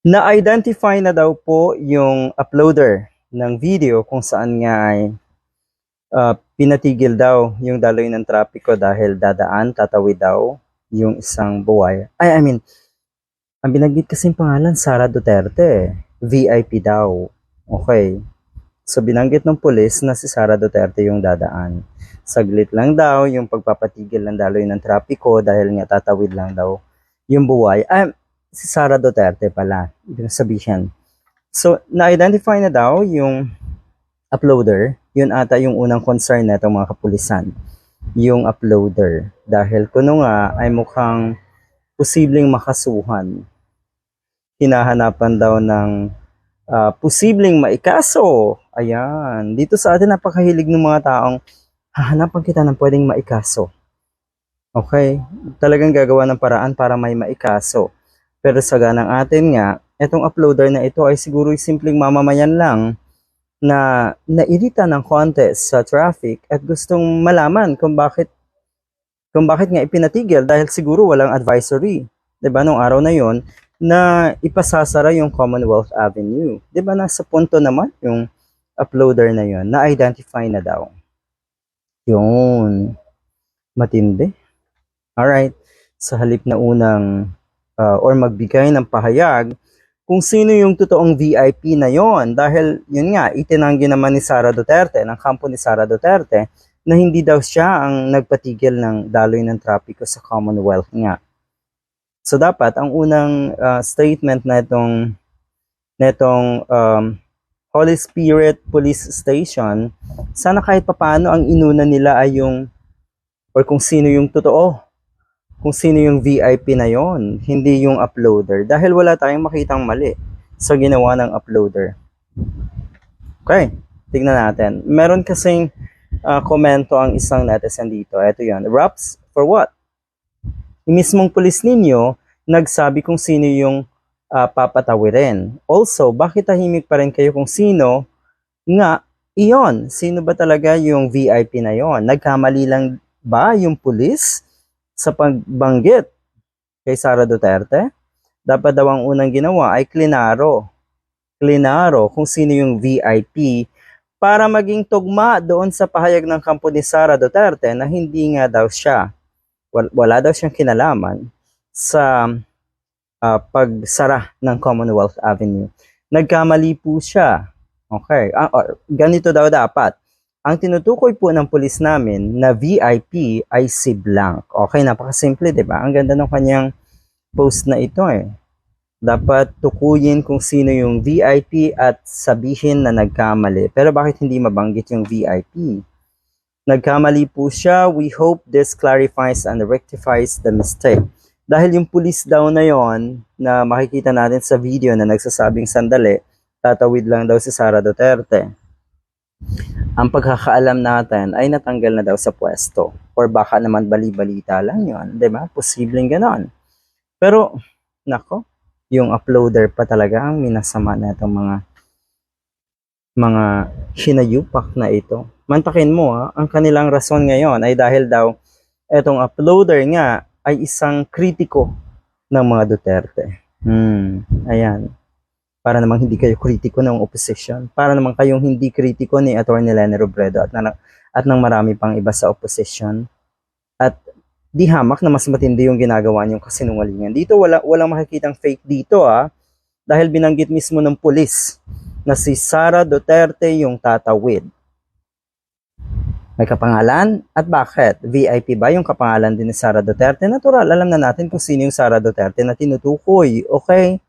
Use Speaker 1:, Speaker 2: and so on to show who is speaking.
Speaker 1: Na-identify na daw po yung uploader ng video kung saan nga ay ah, pinatigil daw yung daloy ng trapiko dahil dadaan, tatawid daw yung isang buhay. Ay, I mean, ang binanggit kasing pangalan, Sara Duterte. VIP daw. Okay. So, binanggit ng pulis na si Sara Duterte yung dadaan. Saglit lang daw yung pagpapatigil ng daloy ng trapiko dahil nga tatawid lang daw yung buhay. Ay, si Sara Duterte pala. Ibig sabihin. So, na-identify na daw yung uploader. Yun ata yung unang concern na itong mga kapulisan. Yung uploader. Dahil kuno nga ay mukhang posibleng makasuhan. Hinahanapan daw ng ah, posibleng maikaso. Ayan. Dito sa atin napakahilig ng mga taong hahanapan kita ng pwedeng maikaso. Okay? Talagang gagawa ng paraan para may maikaso. Pero sa ganang atin nga, itong uploader na ito ay siguro simpleng mamamayan lang na nairita ng konti sa traffic at gustong malaman kung bakit kung bakit nga ipinatigil dahil siguro walang advisory. 'Di ba nung araw na 'yon na ipasasara yung Commonwealth Avenue. 'Di ba nasa punto naman yung uploader na 'yon na identify na daw. Yun. Matindi. Alright. Sa halip na unang uh, or magbigay ng pahayag kung sino yung totoong VIP na yon dahil yun nga itinanggi naman ni Sara Duterte ng kampo ni Sara Duterte na hindi daw siya ang nagpatigil ng daloy ng trapiko sa Commonwealth nga. So dapat ang unang uh, statement na itong netong um, Holy Spirit Police Station, sana kahit papaano ang inuna nila ay yung or kung sino yung totoo kung sino yung VIP na yon, hindi yung uploader. Dahil wala tayong makitang mali sa ginawa ng uploader. Okay, tignan natin. Meron kasing ah, komento ang isang netizen dito. Ito yan. Raps for what? Yung mismong pulis ninyo, nagsabi kung sino yung ah, papatawirin. Also, bakit tahimik pa rin kayo kung sino nga iyon? Sino ba talaga yung VIP na yon? Nagkamali lang ba yung pulis? Sa pagbanggit kay Sara Duterte, dapat daw ang unang ginawa ay klinaro. Klinaro kung sino yung VIP para maging tugma doon sa pahayag ng kampo ni Sara Duterte na hindi nga daw siya, wala, daw siyang kinalaman sa ah, pagsara ng Commonwealth Avenue. Nagkamali po siya. Okay. Ah, or, ganito daw dapat. Ang tinutukoy po ng pulis namin na VIP ay si Blank. Okay, napakasimple, di ba? Ang ganda ng kanyang post na ito eh. Dapat tukuyin kung sino yung VIP at sabihin na nagkamali. Pero bakit hindi mabanggit yung VIP? Nagkamali po siya. We hope this clarifies and rectifies the mistake. Dahil yung pulis daw na yon na makikita natin sa video na nagsasabing sandali, tatawid lang daw si Sara Duterte ang pagkakaalam natin ay natanggal na daw sa pwesto. Or baka naman bali-balita lang yun. Di ba? Posibleng ganon. Pero, nako, yung uploader pa talaga ang minasama na itong mga mga hinayupak na ito. Mantakin mo ha, ang kanilang rason ngayon ay dahil daw etong uploader nga ay isang kritiko ng mga Duterte. Hmm, ayan para namang hindi kayo kritiko ng opposition, para namang kayong hindi kritiko ni Atty. Lene Robredo at, na, at ng marami pang iba sa opposition. At di hamak na mas matindi yung ginagawa niyong kasinungalingan. Dito wala, walang makikitang fake dito ah, dahil binanggit mismo ng pulis na si Sara Duterte yung tatawid. May kapangalan? At bakit? VIP ba yung kapangalan din ni Sara Duterte? Natural, alam na natin kung sino yung Sara Duterte na tinutukoy. Okay?